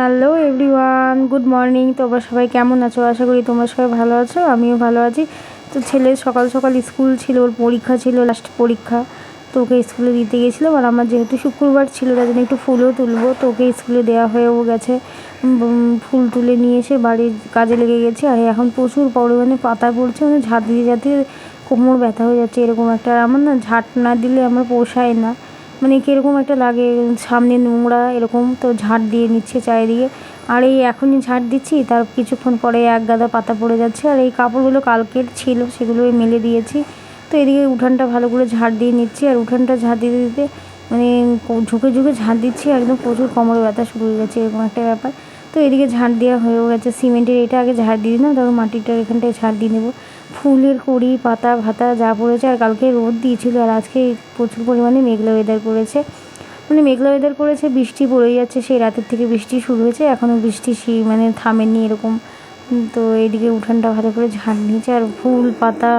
Hello everyone good morning তোমরা সবাই কেমন আছো? আশা করি তোমরা সবাই ভালো আছো, আমিও ভালো আছি। তো ছেলে সকাল সকাল স্কুল ছিল, ওর পরীক্ষা ছিল লাস্ট পরীক্ষা। তো ওকে স্কুলে দিতে গেছিলাম, আর আমার যেহেতু শুক্রবার ছিল তার জন্য একটু ফুলও তুলবো। তো ওকে স্কুলে দেওয়া হয়েও গেছে। ফুল তুলে নিয়ে এসে বাড়ির কাজে লেগে গেছে। আর এখন প্রচুর পরিমাণে পাতা পড়ছে মানে ঝাঁট দিয়ে যাতে কোমর ব্যথা হয়ে যাচ্ছে, এরকম একটা। আমার না ঝাঁট না দিলে আমার পোষায় না। মানে কীরকম একটা লাগে, সামনে নোংরা এরকম তো ঝাঁট দিয়ে নিচ্ছে চারিদিকে। আর এই এখনই ঝাঁট দিচ্ছি, তার কিছুক্ষণ পরে এক গাদা পাতা পড়ে যাচ্ছে। আর এই কাপড়গুলো কালকের ছিল, সেগুলো মেলে দিয়েছি। তো এদিকে উঠানটা ভালো করে ঝাঁট দিয়ে নিচ্ছি, আর উঠানটা ঝাঁট দিতে দিতে মানে ঝুঁকে ঝুঁকে ঝাঁট দিচ্ছি, একদম প্রচুর কোমরে ব্যথা শুরু হয়ে গেছে, এরকম একটা ব্যাপার। তো এদিকে ঝাড় দেওয়া হয়েও গেছে। সিমেন্টের এটা আগে ঝাড় দিয়ে দিলাম তারপর মাটিটার এখানটায় ঝাড় দিয়ে নেব। ফুলের কড়ি, পাতা, ভাতা যা পড়েছে, আর কালকে রোদ দিয়েছিল, আর আজকে প্রচুর পরিমাণে মেঘলা ওয়েদার করেছে। মানে মেঘলা ওয়েদার করেছে, বৃষ্টি পড়েই যাচ্ছে, সেই রাতের থেকে বৃষ্টি শুরু হয়েছে এখনও বৃষ্টি সেই মানে থামেনি এরকম। তো এইদিকে উঠানটা ভালো করে ঝাড় নিয়েছে, আর ফুল, পাতা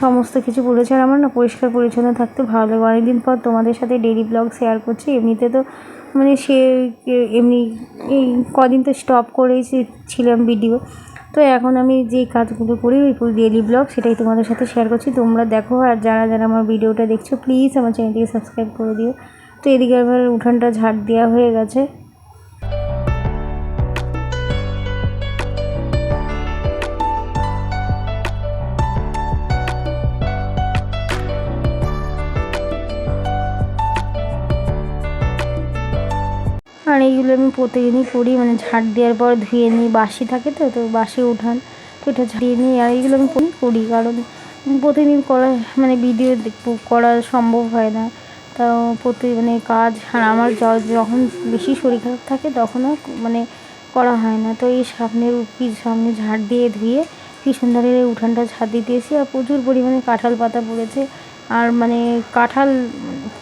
সমস্ত কিছু পড়েছে আর আমার না পরিষ্কার পরিচ্ছন্ন থাকতে ভালো লাগে। অনেকদিন পর তোমাদের সাথে ডেইলি ব্লগ শেয়ার করছি, এমনিতে তো মানে সে এমনি এই কদিন তো স্টপ করেই ছিলাম ভিডিও তো এখন আমি যে কাজগুলো করি, ওই ডেইলি ব্লগ সেটাই তোমাদের সাথে শেয়ার করছি। তোমরা দেখো আর যারা যারা আমার ভিডিওটা দেখছ প্লিজ আমার চ্যানেলটিকে সাবস্ক্রাইব করে দিও। তো এদিকে আমার উঠানটা ঝাড় দেওয়া হয়ে গেছে। আর এইগুলো আমি প্রতিদিনই করি মানে ঝাড় দেওয়ার পর ধুয়ে নিই, বাসি থাকে তো তো বাসি উঠান, তো এটা ঝাড়িয়ে নিই আর এইগুলো আমি করি- করি। কারণ প্রতিদিন করা মানে ভিডিও করা সম্ভব হয় না। তাও প্রতি মানে কাজ, আর আমার যখন বেশি শরীর খারাপ থাকে তখনও মানে করা হয় না। তো এই সামনের সামনে ঝাড় দিয়ে ধুয়ে কি সুন্দরের এই উঠানটা ঝাড় দিয়ে দিয়েছি আর প্রচুর পরিমাণে কাঁঠাল পাতা পড়েছে। আর মানে কাঁঠাল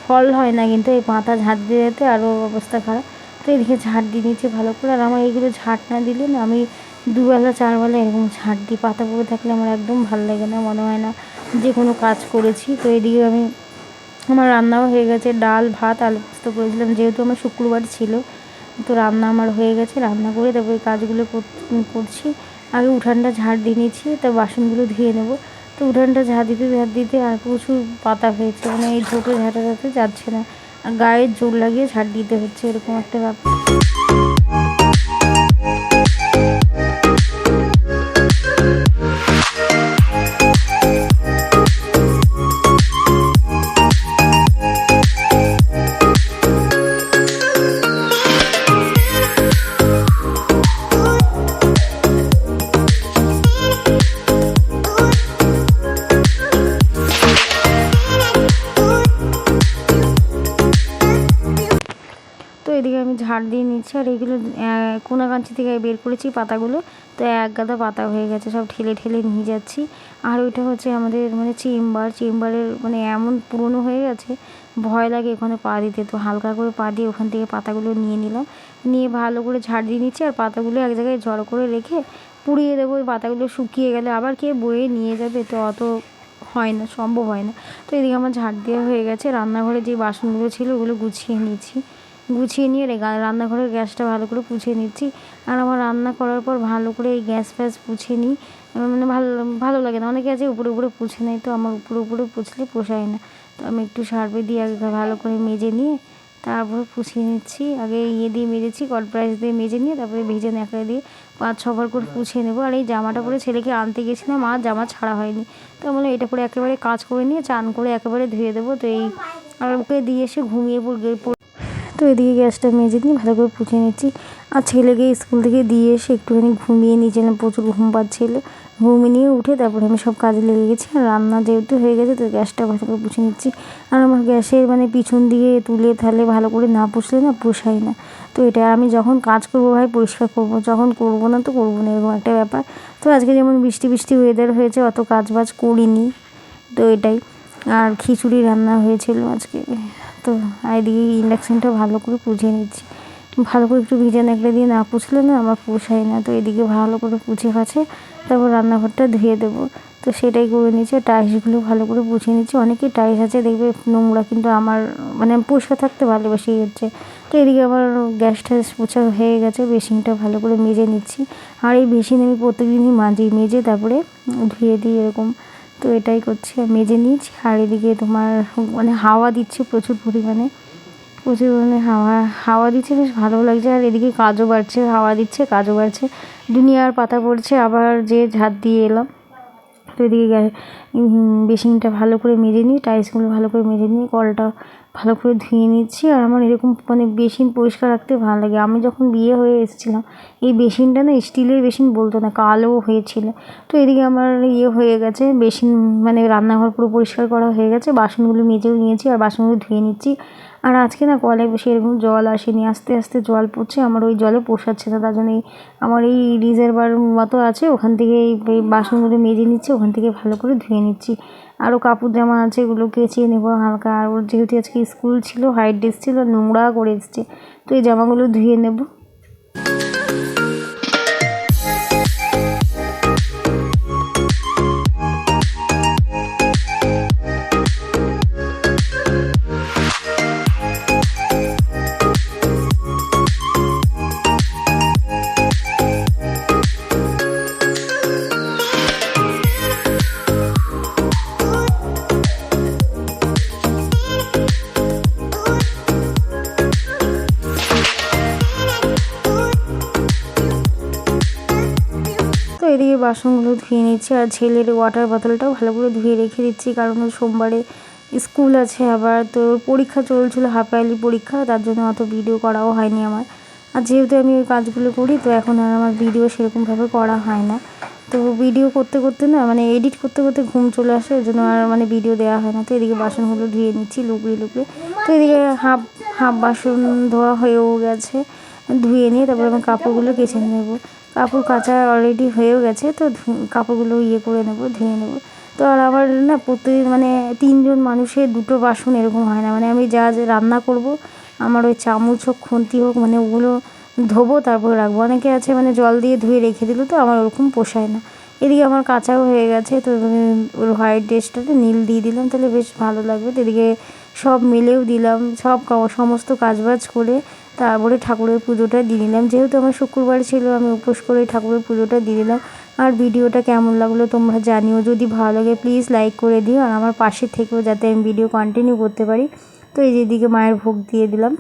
ফল হয় না, কিন্তু এই পাতা ঝাড় দিয়ে যেতে আরও অবস্থা খারাপ। তো এদিকে ঝাড় দিয়ে নিচ্ছে ভালো করে। আর আমার এইগুলো ঝাড় না দিলে না আমি দুবেলা, চারবেলা এরকম ঝাড় দিই পাতা পড়ে থাকলে আমার একদম ভালো লাগে না, মনে হয় না যে কোনো কাজ করেছি। তো এদিকে আমি আমার রান্নাও হয়ে গেছে, ডাল, ভাত, আলু পোস্ত করেছিলাম, যেহেতু আমার শুক্রবার ছিল। তো রান্না আমার হয়ে গেছে, রান্না করে তারপরে কাজগুলো কর- করছি। আগে উঠানটা ঝাড় দিয়ে নিচ্ছি, তো বাসনগুলো ধুয়ে নেব। তো উঠানটা ঝাড় দিতে ঝাড় দিতে আর প্রচুর পাতা হয়েছে মানে এই ঝোঁকে ঝাঁটাতে যাচ্ছে না। গায়ে জোর লাগিয়ে ছাড় দিতে হচ্ছে এরকম একটা ব্যাপার। আমি ঝাড় দিয়ে নিচ্ছি আর এইগুলো কোনাকাঞ্চি থেকে বের করেছি পাতাগুলো, তো এক গাদা পাতা হয়ে গেছে, সব ঠেলে ঠেলে নিয়ে যাচ্ছি। আর ওইটা হচ্ছে আমাদের মানে চেম্বার, চেম্বারের মানে এমন পুরনো হয়ে গেছে, ভয় লাগে ওখানে পা দিতে, তো হালকা করে পা দিয়ে ওখান থেকে পাতাগুলো নিয়ে নিলাম। নিয়ে ভালো করে ঝাড় দিয়ে নিচ্ছি আর পাতাগুলো এক জায়গায় জড়ো করে রেখে পুড়িয়ে দেবো, ওই পাতাগুলো শুকিয়ে গেলে আবার কে বয়ে নিয়ে যাবে, তো অত হয় না, সম্ভব হয় না। তো এদিকে আমার ঝাড় দেওয়া হয়ে গেছে, রান্নাঘরে যে বাসনগুলো ছিল ওগুলো গুছিয়ে নিয়েছি গুছিয়ে নিয়ে রান্নাঘরের গ্যাসটা ভালো করে পুছিয়ে নিচ্ছি। আর আমার রান্না করার পর ভালো করে এই গ্যাস ফ্যাস পুছে নিই। মানে ভালো ভালো লাগে না, অনেকে আছে উপরে উপরে পুছে নেয়, তো আমার উপরে উপরে পুছলে পোষায় না। তো আমি একটু সার্ফে দিয়ে আগে ভালো করে মেজে নিয়ে তারপরে পুছিয়ে নিচ্ছি। আগে ইয়ে দিয়ে মেজেছি কটব্রাইস দিয়ে মেজে নিয়ে তারপরে ভেজে ন্যাকড়া দিয়ে পাঁচ ছবার করে পুছিয়ে নেব। আর এই জামাটা পরে ছেলেকে আনতে গেছিলাম আর জামা ছাড়া হয়নি। তো বললাম, এটা পরে একেবারে কাজ করে নিয়ে চান করে একেবারে ধুয়ে দেবো। তো এই আর ওকে দিয়ে এসে ঘুমিয়ে পড় তো এদিকে গ্যাসটা মেজে নিয়ে ভালো করে পুছে নিচ্ছি। আর ছেলেকে স্কুল থেকে দিয়ে এসে একটুখানি ঘুমিয়ে নিয়েছিলাম, প্রচুর ঘুম পাচ্ছিল। ঘুমিয়ে নিয়ে উঠে তারপরে আমি সব কাজে লেগে গেছি। আর রান্না যেহেতু হয়ে গেছে, তো গ্যাসটা ভালো করে পুছে নিচ্ছি। আর আমার গ্যাসের মানে পিছন দিকে তুলে থালে ভালো করে না পুষলে না পোষায় না। তো এটা আমি যখন কাজ করব ভাই, পরিষ্কার করব। যখন করব না তো করব না, এরকম একটা ব্যাপার। তো আজকে যেমন বৃষ্টি বৃষ্টি ওয়েদার হয়েছে, অত কাজ বাজ করিনি। তো এটাই। আর খিচুড়ি রান্না হয়েছিল আজকে। তো আর এদিকে ইন্ডাকশানটা ভালো করে পুছিয়ে নিচ্ছি। ভালো করে একটু ভিজে ন্যাকড়া দিয়ে না পুছলে না আমার পোষায় না। তো এদিকে ভালো করে পুছে ফাছে, তারপর রান্নাঘরটা ধুয়ে দেবো। তো সেটাই করে নিচ্ছি টাইলসগুলো ভালো করে মুছে নিচ্ছি। অনেকেই টাইলস আছে, দেখবে নোংরা কিন্তু আমার মানে পরিষ্কার থাকতে ভালোবাসি হচ্ছে তো এদিকে আমার গ্যাস ট্যাস পোছা হয়ে গেছে, বেসিনটা ভালো করে মেজে নিচ্ছি। আর এই বেসিন আমি প্রত্যেকদিনই মাজি, মেজে তারপরে ধুয়ে দিই এরকম। তো এটাই করছি। মেজে নিচ্ছি আর এদিকে তোমার মানে হাওয়া দিচ্ছে প্রচুর পরিমাণে। প্রচুর পরিমাণে হাওয়া হাওয়া দিচ্ছে, বেশ ভালো লাগছে। আর এদিকে কাজও বাড়ছে, হাওয়া দিচ্ছে, কাজও বাড়ছে। দুনিয়ার পাতা পড়ছে, আবার যে ঝাঁট দিয়ে এলাম। তো এদিকে বেসিনটা ভালো করে মেজে নিই টাইসগুলো ভালো করে মেজে নিই, কলটা ভালো করে ধুয়ে নিচ্ছি আর আমার এরকম মানে বেসিন পরিষ্কার রাখতে ভালো লাগে। আমি যখন বিয়ে হয়ে এসেছিলাম, এই বেসিনটা না স্টিলের বেসিন বলতো না, কালো হয়েছিল। তো এদিকে আমার ইয়ে হয়ে গেছে, বেসিন মানে রান্নাঘর পুরো পরিষ্কার করা হয়ে গেছে, বাসনগুলো মেজেও নিয়েছি আর বাসনগুলো ধুয়ে নিচ্ছি। আর আজকে না কলে সেরকম এরকম জল আসেনি, আস্তে আস্তে জল পড়ছে, আমার ওই জলে পোষাচ্ছে না, তার জন্য এই আমার এই রিজার্ভার মতো আছে, ওখান থেকে এই এই বাসনগুলো মেজে নিচ্ছে, ওখান থেকে ভালো করে ধুয়ে নিচ্ছি। আরও কাপড় জামা আছে এগুলো কেচিয়ে নেব হালকা, আর ওর যেহেতু আজকে স্কুল ছিল হাইট ড্রেস ছিল, নোংরা করে এসছে তো এই জামাগুলো ধুয়ে নেব। এদিকে বাসনগুলো ধুয়ে নিচ্ছি আর ছেলের ওয়াটার বোতলটাও ভালো করে ধুয়ে রেখে দিচ্ছি, কারণ ওর সোমবারে স্কুল আছে আবার তো পরীক্ষা চলছিল হাফ ইয়ারলি পরীক্ষা, তার জন্য অত ভিডিও করাও হয়নি আমার। আর যেহেতু আমি ওই কাজগুলো করি, তো এখন আর আমার ভিডিও সেরকমভাবে করা হয় না। তো ভিডিও করতে করতে না মানে এডিট করতে করতে ঘুম চলে আসে, ওই জন্য আর মানে ভিডিও দেওয়া হয় না। তো এদিকে বাসনগুলো ধুয়ে নিচ্ছি লুকড়ে লুকড়ে তো এদিকে হাফ হাফ বাসন ধোয়া হয়েও গেছে। ধুয়ে নিয়ে তারপর আমি কাপড়গুলো কেচে নেব। কাপড় কাচা অলরেডি হয়েও গেছে, তো কাপড়গুলো ইয়ে করে নেব, ধুয়ে নেব। তো আর আমার না প্রতিদিন মানে তিনজন মানুষের দুটো বাসন এরকম হয় না। মানে আমি যা রান্না করব, আমার ওই চামচ হোক, খুন্তি হোক মানে ওগুলো ধোবো, তারপর রাখব। অনেকে আছে মানে জল দিয়ে ধুয়ে রেখে দিল, তো আমার ওরকম পোষায় না। এদিকে আমার কাঁচাও হয়ে গেছে, তো ওর হোয়াইট ড্রেসটাতে নীল দিয়ে দিলাম, তাহলে বেশ ভালো লাগবে। তো এদিকে সব মিলেও দিলাম, সব সমস্ত কাজবাজ করে তারপরে ঠাকুরের পুজোটা দিয়ে দিলাম। যেহেতু আমার শুক্রবার ছিল, আমি উপোস করে ঠাকুরের পুজোটা দিয়ে দিলাম। আর ভিডিওটা কেমন লাগল তোমরা জানিও। যদি ভালো লাগে প্লিজ লাইক করে দিও। আর আমার পাশে থেকেও যাতে আমি ভিডিও কন্টিনিউ করতে পারি। তো এই যেদিকে মায়ের ভোগ দিয়ে দিলাম।